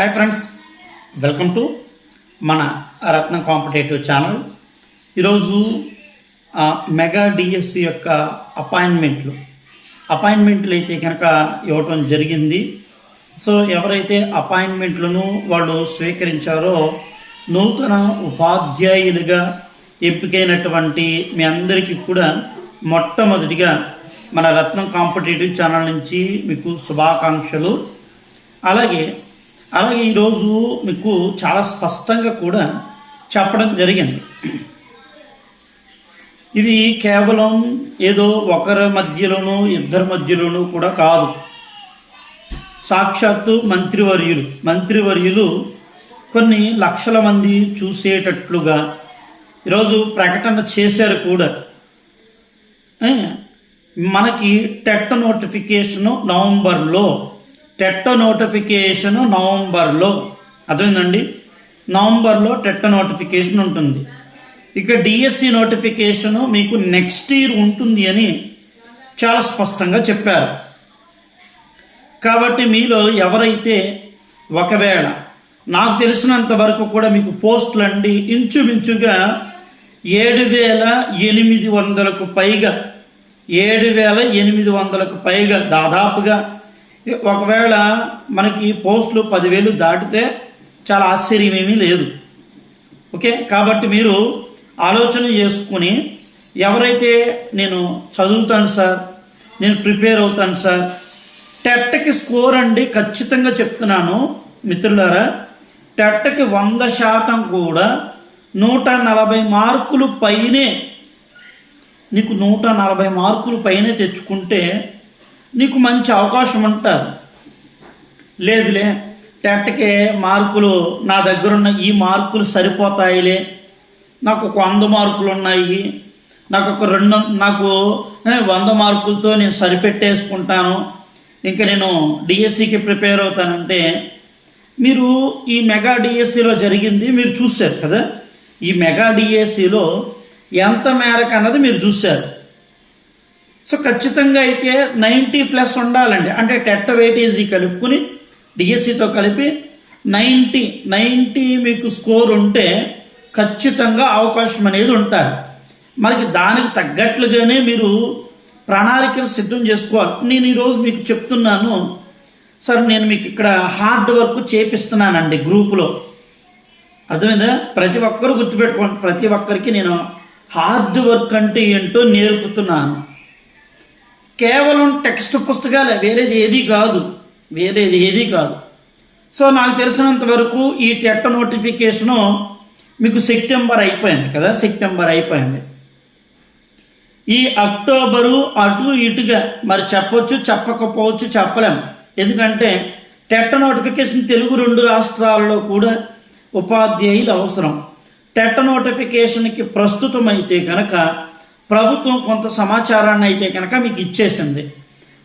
Hi friends welcome to మన Ratna competitive channel ఈరోజు mega DSC యొక్క అపాయింట్మెంట్లు అపాయింట్మెంట్లు అయితే కనుక ఇవ్వటం జరిగింది. సో ఎవరైతే అపాయింట్మెంట్లను వాళ్ళు స్వీకరించారో నూతన ఉపాధ్యాయులుగా ఎంపికైనటువంటి మీ అందరికీ కూడా మొట్టమొదటిగా మన రత్నం కాంపిటేటివ్ ఛానల్ నుంచి మీకు శుభాకాంక్షలు. అలాగే అలాగే ఈరోజు మీకు చాలా స్పష్టంగా కూడా చెప్పడం జరిగింది. ఇది కేవలం ఏదో ఒకరి మధ్యలోనూ ఇద్దరి మధ్యలోనూ కూడా కాదు. సాక్షాత్తు మంత్రివర్యులు. మంత్రివర్యులు కొన్ని లక్షల మంది చూసేటట్లుగా ఈరోజు ప్రకటన చేశారు కూడా. మనకి టెట్ నోటిఫికేషను నవంబర్లో టెట్ట నోటిఫికేషను నవంబర్లో. అర్థమైందండి? నవంబర్లో టెట్ట నోటిఫికేషన్ ఉంటుంది. ఇక డిఎస్సి నోటిఫికేషను మీకు నెక్స్ట్ ఇయర్ ఉంటుంది అని చాలా స్పష్టంగా చెప్పారు. కాబట్టి మీలో ఎవరైతే ఒకవేళ నాకు తెలిసినంత వరకు కూడా మీకు పోస్టులు అండి ఇంచుమించుగా ఏడు వేల ఎనిమిది వందలకు పైగా ఏడు వేల ఎనిమిది వందలకు పైగా దాదాపుగా ఒకవేళ మనకి పోస్టులు పదివేలు దాటితే చాలా ఆశ్చర్యం ఏమీ లేదు. ఓకే? కాబట్టి మీరు ఆలోచన చేసుకుని ఎవరైతే నేను చదువుతాను సార్ నేను ప్రిపేర్ అవుతాను సార్ టెట్కి స్కోర్ అండి ఖచ్చితంగా చెప్తున్నాను మిత్రులారా. టెట్కి వంద శాతం కూడా నూట నలభై మార్కులు పైనే నీకు నూట నలభై మార్కులు పైనే తెచ్చుకుంటే నీకు మంచి అవకాశం ఉంటుంది లేదులే టెట్కే మార్కులు నా దగ్గర ఉన్న ఈ మార్కులు సరిపోతాయిలే. నాకు ఒక వంద మార్కులు ఉన్నాయి నాకు ఒక రెండు నాకు వంద మార్కులతో నేను సరిపెట్టేసుకుంటాను. ఇంకా నేను డిఎస్సికి ప్రిపేర్ అవుతానంటే మీరు ఈ మెగా డిఎస్సిలో జరిగింది మీరు చూశారు కదా? ఈ మెగా డిఎస్సిలో ఎంత మేరకు అన్నది మీరు చూశారు. సో ఖచ్చితంగా అయితే నైంటీ ప్లస్ ఉండాలండి. అంటే టెట్ వెయిటేజీ కలుపుకుని డిఎస్సితో కలిపి నైంటీ నైంటీ మీకు స్కోర్ ఉంటే ఖచ్చితంగా అవకాశం అనేది ఉంటుంది మనకి దానికి తగ్గట్లుగానే మీరు ప్రణాళికలు సిద్ధం చేసుకోవాలి. నేను ఈరోజు మీకు చెప్తున్నాను. సార్ నేను మీకు ఇక్కడ హార్డ్ వర్క్ చేపిస్తున్నానండి గ్రూపులో. అర్థమైందా? ప్రతి ఒక్కరు గుర్తుపెట్టుకోండి. ప్రతి ఒక్కరికి నేను హార్డ్ వర్క్ అంటే ఏంటో నేర్పుతున్నాను. కేవలం టెక్స్ట్ పుస్తకాలే వేరేది ఏది కాదు. వేరేది ఏది కాదు. సో నాకు తెలిసినంత వరకు ఈ టెట్ నోటిఫికేషను మీకు సెప్టెంబర్ అయిపోయింది కదా సెప్టెంబర్ అయిపోయింది. ఈ అక్టోబరు అటు ఇటుగా మరి చెప్పొచ్చు చెప్పకపోవచ్చు చెప్పలేం. ఎందుకంటే టెట్ నోటిఫికేషన్ తెలుగు రెండు రాష్ట్రాల్లో కూడా ఉపాధ్యాయులు అవసరం. టెట్ నోటిఫికేషన్కి ప్రస్తుతం అయితే కనుక ప్రభుత్వం కొంత సమాచారాన్ని అయితే కనుక మీకు ఇచ్చేసింది.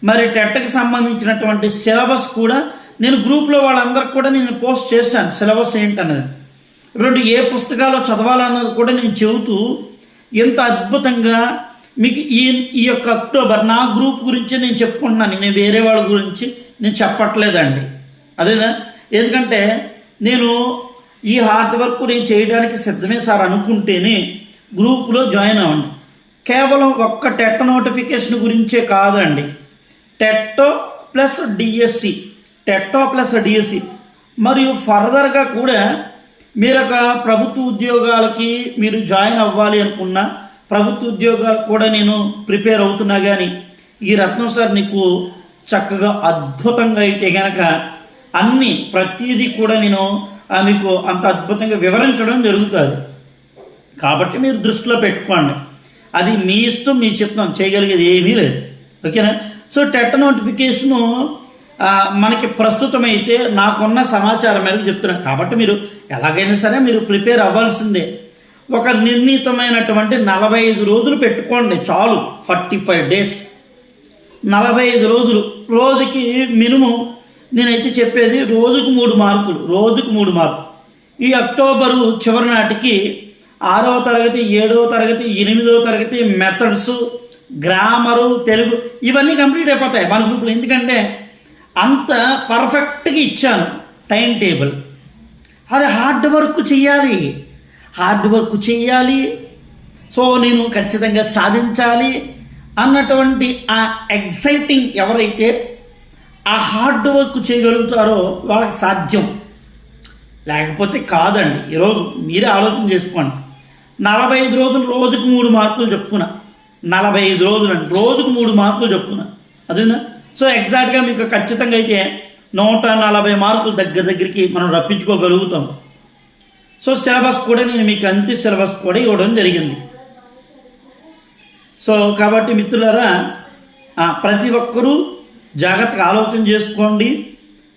మరి టెట్కి సంబంధించినటువంటి సిలబస్ కూడా నేను గ్రూప్లో వాళ్ళందరికి కూడా నేను పోస్ట్ చేశాను. సిలబస్ ఏంటన్నది. రెండు ఏ పుస్తకాలు చదవాలన్నది కూడా నేను చెబుతూ ఎంత అద్భుతంగా మీకు ఈ ఈ యొక్క అక్టోబర్ నా గ్రూప్ గురించి నేను చెప్పుకుంటున్నాను. నేను వేరే వాళ్ళ గురించి నేను చెప్పట్లేదండి. అదేదా ఎందుకంటే నేను ఈ హార్డ్ వర్క్ నేను చేయడానికి సిద్ధమే సార్ అనుకుంటేనే గ్రూప్లో జాయిన్ అవ్వండి. కేవలం ఒక్క టెట్ నోటిఫికేషన్ గురించే కాదండి. టెట్టో ప్లస్ డిఎస్సి టెట్టో ప్లస్ డిఎస్సి. మరియు ఫర్దర్గా కూడా మీరు ఒక ప్రభుత్వ ఉద్యోగాలకి మీరు జాయిన్ అవ్వాలి అనుకున్నా ప్రభుత్వ ఉద్యోగాలకు కూడా నేను ప్రిపేర్ అవుతున్నా కానీ ఈ రత్నం సార్ నీకు చక్కగా అద్భుతంగా అయితే కనుక అన్ని ప్రతిదీ కూడా నేను ఆ, మీకు అంత అద్భుతంగా వివరించడం జరుగుతుంది. కాబట్టి మీరు దృష్టిలో పెట్టుకోండి. అది మీ ఇష్టం మీ చిత్తం చేయగలిగేది ఏమీ లేదు. ఓకేనా? సో టెట్ నోటిఫికేషను మనకి ప్రస్తుతమైతే నాకున్న సమాచారం మేరకు చెప్తున్నాను. కాబట్టి మీరు ఎలాగైనా సరే మీరు ప్రిపేర్ అవ్వాల్సిందే. ఒక నిర్ణీతమైనటువంటి నలభై ఐదు రోజులు పెట్టుకోండి. చాలు. Forty five days. నలభై ఐదు రోజులు. రోజుకి మినిమం నేనైతే చెప్పేది రోజుకు మూడు మార్కులు. రోజుకు మూడు మార్కులు. ఈ అక్టోబరు చివరి నాటికి ఆరవ తరగతి ఏడవ తరగతి ఎనిమిదవ తరగతి మెథడ్స్ గ్రామరు తెలుగు ఇవన్నీ కంప్లీట్ అయిపోతాయి. మన గ్రూపులో ఎందుకంటే అంత పర్ఫెక్ట్గా ఇచ్చాను టైం టేబుల్ అది హార్డ్ వర్క్ చేయాలి. హార్డ్ వర్క్ చేయాలి. సో నేను ఖచ్చితంగా సాధించాలి అన్నటువంటి ఆ ఎగ్జైటింగ్ ఎవరైతే ఆ హార్డ్ వర్క్ చేయగలుగుతారో వాళ్ళకి సాధ్యం. లేకపోతే కాదండి. ఈరోజు మీరే ఆలోచన చేసుకోండి. నలభై ఐదు రోజులు రోజుకు మూడు మార్కులు చెప్పున నలభై ఐదు రోజులు అండి. రోజుకు మూడు మార్కులు చెప్పున అదేనా? సో ఎగ్జాక్ట్గా మీకు ఖచ్చితంగా అయితే నూట నలభై మార్కులు దగ్గర దగ్గరికి మనం రప్పించుకోగలుగుతాం. సో సిలబస్ కూడా నేను మీకు అంతే సిలబస్ కూడా ఇవ్వడం జరిగింది. సో కాబట్టి మిత్రులారా ప్రతి ఒక్కరూ జాగ్రత్తగా ఆలోచన చేసుకోండి.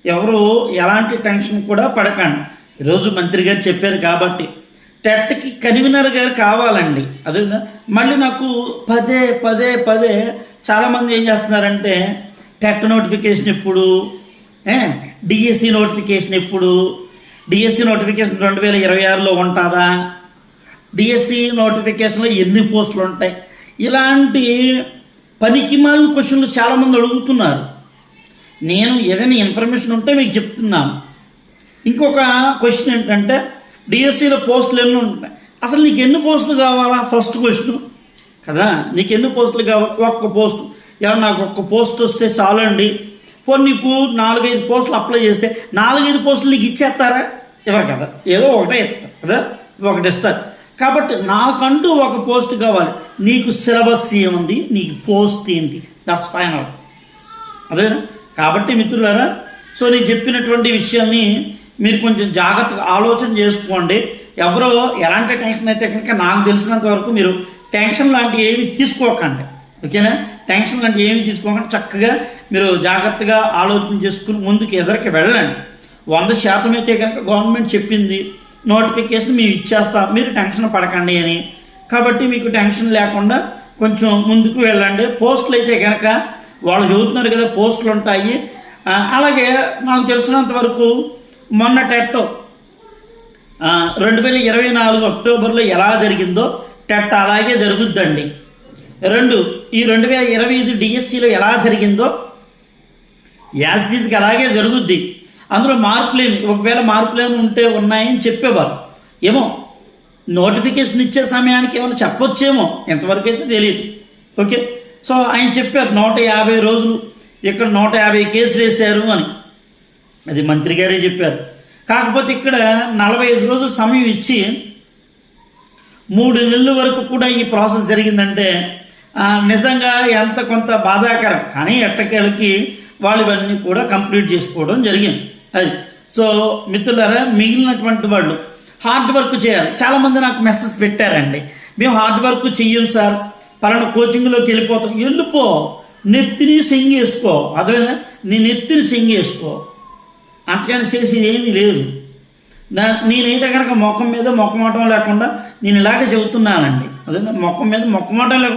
ఎవరు ఎలాంటి టెన్షన్ కూడా పడకండి. ఈరోజు మంత్రి గారు చెప్పారు కాబట్టి టెట్కి కన్వీనర్ గారు కావాలండి. అదే మళ్ళీ నాకు పదే పదే పదే చాలామంది ఏం చేస్తున్నారంటే టెట్ నోటిఫికేషన్ ఎప్పుడు డిఎస్సి నోటిఫికేషన్ ఎప్పుడు డిఎస్సి నోటిఫికేషన్ రెండు వేల ఇరవై ఆరులో ఉంటుందా డిఎస్సి నోటిఫికేషన్లో ఎన్ని పోస్టులు ఉంటాయి ఇలాంటి పనికి మాలిన క్వశ్చన్లు చాలామంది అడుగుతున్నారు. నేను ఏదైనా ఇన్ఫర్మేషన్ ఉంటే మీకు చెప్తున్నాను. ఇంకొక క్వశ్చన్ ఏంటంటే డిఎస్సిలో పోస్టులు ఎన్ని ఉంటాయి అసలు నీకు ఎన్ని పోస్టులు కావాలా? ఫస్ట్ క్వశ్చన్ కదా? నీకు ఎన్ని పోస్టులు కావాలి? ఒక్క పోస్ట్. ఎవరు నాకు ఒక్క పోస్ట్ వస్తే చాలండి. పోనీ నీకు నాలుగైదు పోస్టులు అప్లై చేస్తే నాలుగైదు పోస్టులు నీకు ఇచ్చేస్తారా? ఇవ్వరు కదా. ఏదో ఒకటే ఇస్తారు కదా? ఒకటి ఇస్తారు. కాబట్టి నాకంటూ ఒక పోస్ట్ కావాలి. నీకు సిలబస్ ఏముంది? నీకు పోస్ట్ ఏంటి? దట్స్ ఫైనల్ అదే కాబట్టి మిత్రులారా సో నేను చెప్పినటువంటి విషయాన్ని మీరు కొంచెం జాగ్రత్తగా ఆలోచన చేసుకోండి. ఎవరో ఎలాంటి టెన్షన్ అయితే కనుక నాకు తెలిసినంత వరకు మీరు టెన్షన్ లాంటివి ఏమి తీసుకోకండి. ఓకేనా? టెన్షన్ లాంటివి ఏమి తీసుకోకండి. చక్కగా మీరు జాగ్రత్తగా ఆలోచన చేసుకుని ముందుకు ఎదరికి వెళ్ళండి. వంద శాతం అయితే కనుక గవర్నమెంట్ చెప్పింది నోటిఫికేషన్ మేము ఇచ్చేస్తాం మీరు టెన్షన్ పడకండి అని. కాబట్టి మీకు టెన్షన్ లేకుండా కొంచెం ముందుకు వెళ్ళండి. పోస్టులు అయితే కనుక వాళ్ళు చదువుతున్నారు కదా పోస్టులు ఉంటాయి. అలాగే నాకు తెలిసినంత వరకు మొన్న టెట్టో రెండు వేల ఇరవై నాలుగు అక్టోబర్లో ఎలా జరిగిందో టెట్ అలాగే జరుగుద్దండి. రెండు ఈ రెండు వేల ఇరవై ఐదు డిఎస్సిలో ఎలా జరిగిందో యాజ్డీస్కి అలాగే జరుగుద్ది. అందులో మార్పులేమి ఒకవేళ మార్పులేమి ఉంటే ఉన్నాయని చెప్పేవారు. ఏమో నోటిఫికేషన్ ఇచ్చే సమయానికి ఏమైనా చెప్పొచ్చేమో ఎంతవరకు అయితే తెలియదు ఓకే? సో ఆయన చెప్పారు నూట యాభై రోజులు ఇక్కడ నూట యాభై కేసులు వేశారు అని. అది మంత్రి గారే చెప్పారు. కాకపోతే ఇక్కడ నలభై ఐదు రోజులు సమయం ఇచ్చి మూడు నెలల వరకు కూడా ఈ ప్రాసెస్ జరిగిందంటే నిజంగా ఎంత కొంత బాధాకరం. కానీ ఎట్టకేలకి వాళ్ళు ఇవన్నీ కూడా కంప్లీట్ చేసుకోవడం జరిగింది. అది. సో మిత్రులారా మిగిలినటువంటి వాళ్ళు హార్డ్ వర్క్ చేయాలి. చాలామంది నాకు మెసేజ్ పెట్టారండి. మేము హార్డ్ వర్క్ చెయ్యం సార్. పలానా కోచింగ్లోకి వెళ్ళిపోతాం. వెళ్ళిపో నెత్తిని సెంగేసుకో. అదే నీ నెత్తిని సెంగేసుకో. అంతకని చేసేది ఏమీ లేదు. నా నేనైతే కనుక మొఖం మీద మొక్కమటం లేకుండా నేను ఇలాగే చెబుతున్నానండి. అదే మొఖం మీద మొక్కమటం లేకుండా